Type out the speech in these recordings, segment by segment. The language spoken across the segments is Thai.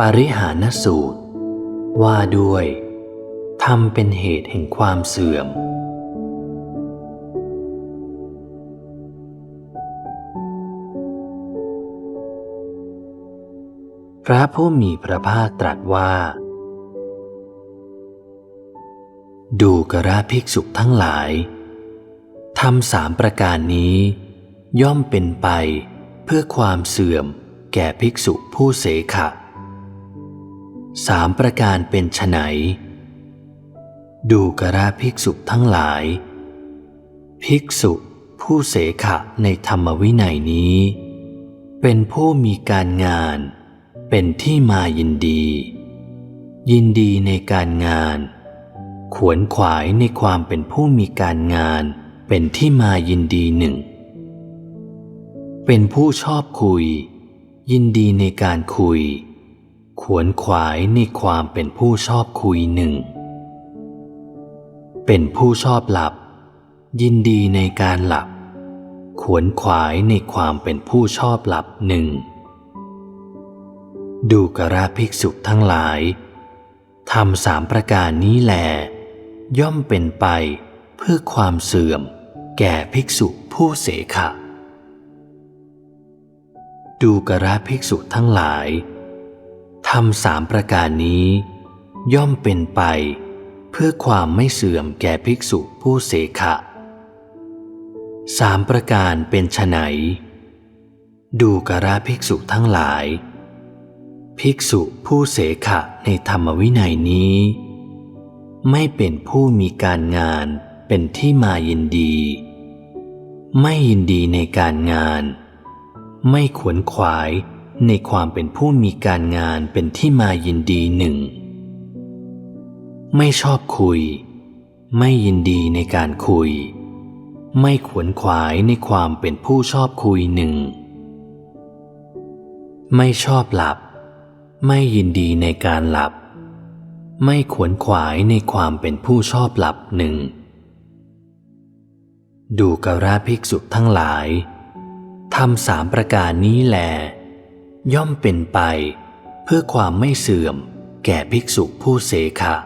ปาริหานสูตร ว่าด้วยทำเป็นเหตุแห่งความเสื่อม พระผู้มีพระภาคตรัสว่า ดูกระภิกษุทั้งหลายทำสามประการนี้ ย่อมเป็นไปเพื่อความเสื่อมแก่ภิกษุผู้เสขะ สามประการเป็นไฉนดูกระภิกษุทั้งหลาย ภิกษุผู้เสขะในธรรมวินัยนี้ เป็นผู้มีการงาน เป็นที่มายินดี ยินดีในการงาน ขวนขวายในความเป็นผู้มีการงาน เป็นที่มายินดีหนึ่ง เป็นผู้ชอบคุย ยินดีในการคุย ขวนขวายในความเป็นผู้ชอบคุยหนึ่ง เป็นผู้ชอบหลับ ยินดีในการหลับ ขวนขวายในความเป็นผู้ชอบหลับหนึ่ง ดูกระภิกษุทั้งหลายทำสามประการนี้แลย่อมเป็นไปเพื่อความเสื่อม แก่ภิกษุผู้เสขะ ดูกระภิกษุทั้งหลาย ทำสามประการนี้ ย่อมเป็นไป เพื่อความไม่เสื่อมแก่ภิกษุผู้เสขะสามประการเป็นไฉนดูกระภิกษุทั้งหลาย ภิกษุผู้เสขะในธรรมวินัยนี้ ไม่เป็นผู้มีการงานเป็นที่มายินดี ไม่ยินดีในการงาน ไม่ขวนขวาย ในความเป็นผู้มีการงานเป็นที่มายินดีหนึ่ง ไม่ชอบคุย ไม่ยินดีในการคุย ไม่ขวนขวายในความเป็นผู้ชอบคุยหนึ่ง ไม่ชอบหลับ ไม่ยินดีในการหลับ ไม่ขวนขวายในความเป็นผู้ชอบหลับหนึ่ง ดูกราภิกษุทั้งหลายทำสามประการนี้แหละ ย่อมเป็นไป เพื่อความไม่เสื่อม แก่ภิกษุผู้เสขะ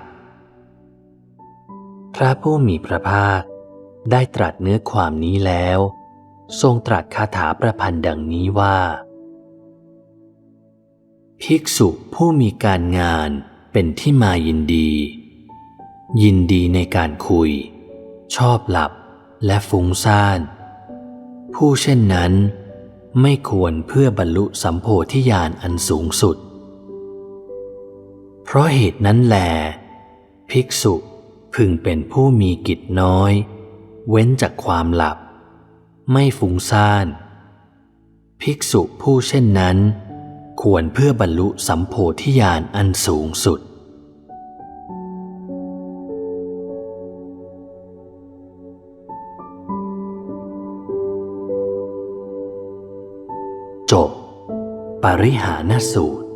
พระผู้มีพระภาค ได้ตรัสเนื้อความนี้แล้ว ทรงตรัสคาถาประพันธ์ดังนี้ว่า ภิกษุผู้มีการงานเป็นที่มายินดี ยินดีในการคุย ชอบหลับและฟุ้งซ่าน ผู้เช่นนั้น ไม่ควรเพื่อบรรลุสัมโพธิญาณอันสูงสุด เพราะเหตุนั้นแหลภิกษุพึงเป็นผู้มีกิจน้อย เว้นจากความหลับ ไม่ฟุ้งซ่าน ภิกษุผู้เช่นนั้น ควรเพื่อบรรลุสัมโพธิญาณอันสูงสุด จบ ปริหานสูตร